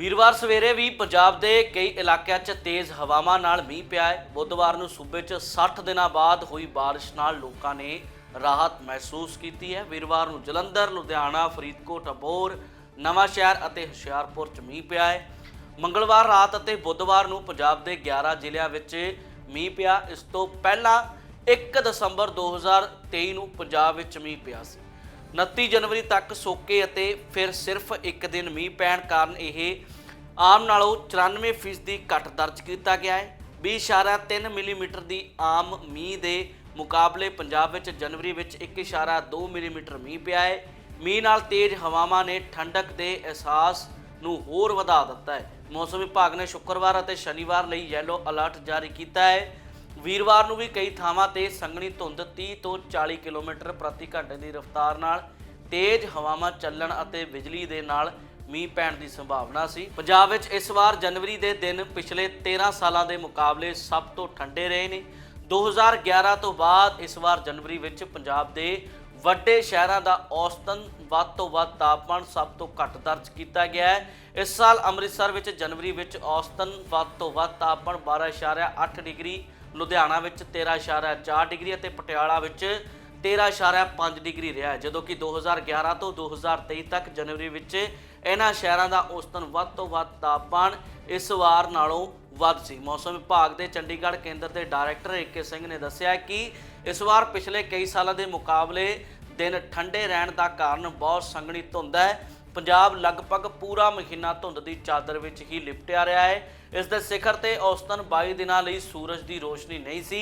ਵੀਰਵਾਰ ਸਵੇਰੇ ਵੀ ਪੰਜਾਬ ਦੇ ਕਈ ਇਲਾਕਿਆਂ 'ਚ ਤੇਜ਼ ਹਵਾਵਾਂ ਨਾਲ ਮੀਂਹ ਪਿਆ ਹੈ। ਬੁੱਧਵਾਰ ਨੂੰ ਸੂਬੇ 'ਚ 60 ਦਿਨਾਂ ਬਾਅਦ ਹੋਈ ਬਾਰਿਸ਼ ਨਾਲ ਲੋਕਾਂ ਨੇ ਰਾਹਤ ਮਹਿਸੂਸ ਕੀਤੀ ਹੈ। ਵੀਰਵਾਰ ਨੂੰ ਜਲੰਧਰ, ਲੁਧਿਆਣਾ, ਫਰੀਦਕੋਟ ਅਬੋਰ ਨਵਾਂ ਸ਼ਹਿਰ ਅਤੇ ਹੁਸ਼ਿਆਰਪੁਰ 'ਚ ਮੀਂਹ ਪਿਆ ਹੈ। ਮੰਗਲਵਾਰ ਰਾਤ ਅਤੇ ਬੁੱਧਵਾਰ ਨੂੰ ਪੰਜਾਬ ਦੇ 11 ਜ਼ਿਲ੍ਹਿਆਂ ਵਿੱਚ ਮੀਂਹ ਪਿਆ। ਇਸ ਤੋਂ ਪਹਿਲਾਂ 1 ਦਸੰਬਰ 2023 ਨੂੰ ਪੰਜਾਬ ਵਿੱਚ ਮੀਂਹ ਪਿਆ ਸੀ। 29 ਜਨਵਰੀ ਤੱਕ ਸੋਕੇ ਅਤੇ ਫਿਰ ਸਿਰਫ ਇੱਕ ਦਿਨ ਮੀਂਹ ਪੈਣ ਕਾਰਨ ਇਹ ਆਮ ਨਾਲੋਂ 94% ਦੀ ਘੱਟ ਦਰਜ ਕੀਤਾ ਗਿਆ ਹੈ। 20.3 ਮਿਲੀਮੀਟਰ ਦੀ ਆਮ ਮੀਂਹ ਦੇ ਮੁਕਾਬਲੇ ਪੰਜਾਬ ਵਿੱਚ ਜਨਵਰੀ ਵਿੱਚ 1.2 ਮਿਲੀਮੀਟਰ ਮੀਂਹ ਪਿਆ ਹੈ। ਮੀਂਹ ਨਾਲ ਤੇਜ਼ ਹਵਾਵਾਂ ਨੇ ਠੰਡਕ ਦੇ ਅਹਿਸਾਸ ਨੂੰ ਹੋਰ ਵਧਾ ਦਿੱਤਾ ਹੈ। ਮੌਸਮ ਵਿਭਾਗ ਨੇ ਸ਼ੁੱਕਰਵਾਰ ਅਤੇ ਸ਼ਨੀਵਾਰ ਲਈ ਯੈਲੋ ਅਲਰਟ ਜਾਰੀ ਕੀਤਾ ਹੈ। ਵੀਰਵਾਰ ਨੂੰ ਵੀ ਕਈ ਥਾਵਾਂ ਤੇ ਸੰਘਣੀ ਧੁੰਦ 30 ਤੋਂ 40 ਕਿਲੋਮੀਟਰ ਪ੍ਰਤੀ ਘੰਟੇ ਦੀ ਰਫ਼ਤਾਰ ਨਾਲ ਤੇਜ਼ ਹਵਾਵਾਂ ਚੱਲਣ ਅਤੇ ਬਿਜਲੀ ਦੇ ਨਾਲ ਮੀਂਹ ਪੈਣ ਦੀ ਸੰਭਾਵਨਾ ਸੀ। ਪੰਜਾਬ ਵਿੱਚ ਇਸ ਵਾਰ ਜਨਵਰੀ ਦੇ ਦਿਨ ਪਿਛਲੇ 13 ਸਾਲਾਂ ਦੇ ਮੁਕਾਬਲੇ ਸਭ ਤੋਂ ਠੰਡੇ ਰਹੇ ਨੇ। 2011 ਤੋਂ ਬਾਅਦ ਇਸ ਵਾਰ ਜਨਵਰੀ ਵਿੱਚ ਪੰਜਾਬ ਦੇ ਵੱਡੇ ਸ਼ਹਿਰਾਂ ਦਾ ਔਸਤਨ ਵੱਧ ਤੋਂ ਵੱਧ ਤਾਪਮਾਨ ਸਭ ਤੋਂ ਘੱਟ ਦਰਜ ਕੀਤਾ ਗਿਆ ਹੈ। ਇਸ ਸਾਲ ਅੰਮ੍ਰਿਤਸਰ ਵਿੱਚ ਜਨਵਰੀ ਵਿੱਚ ਔਸਤਨ ਵੱਧ ਤੋਂ ਵੱਧ ਤਾਪਮਾਨ 12.8 ਡਿਗਰੀ ਲੁਧਿਆਣਾ ਵਿੱਚ 13.4 ਡਿਗਰੀ ਅਤੇ ਪਟਿਆਲਾ ਵਿੱਚ 13.5 ਡਿਗਰੀ ਰਿਹਾ ਜਦੋਂ ਕਿ 2011 ਤੋਂ 2023 ਤੱਕ ਜਨਵਰੀ ਵਿੱਚ ਇਹਨਾਂ ਸ਼ਹਿਰਾਂ ਦਾ ਔਸਤਨ ਵੱਧ ਤੋਂ ਵੱਧ ਤਾਪਮਾਨ ਇਸ ਵਾਰ ਨਾਲੋਂ ਵੱਧ ਸੀ। ਮੌਸਮ ਵਿਭਾਗ ਦੇ ਚੰਡੀਗੜ੍ਹ ਕੇਂਦਰ ਦੇ ਡਾਇਰੈਕਟਰ ਏਕੇ ਸਿੰਘ ਨੇ ਦੱਸਿਆ ਕਿ ਇਸ ਵਾਰ ਪਿਛਲੇ ਕਈ ਸਾਲਾਂ ਦੇ ਮੁਕਾਬਲੇ ਦਿਨ ਠੰਡੇ ਰਹਿਣ ਦਾ ਕਾਰਨ ਬਹੁਤ ਸੰਘਣੀ ਧੁੰਦ ਹੈ। ਪੰਜਾਬ ਲਗਭਗ ਪੂਰਾ ਮਹੀਨਾ ਧੁੰਦ ਦੀ ਚਾਦਰ ਵਿੱਚ ਹੀ ਲਿਪਟਿਆ ਰਿਹਾ ਹੈ। ਇਸ ਦੇ ਸਿਖਰ ਤੇ ਔਸਤਨ 22 ਦਿਨਾਂ ਲਈ ਸੂਰਜ ਦੀ ਰੋਸ਼ਨੀ ਨਹੀਂ ਸੀ।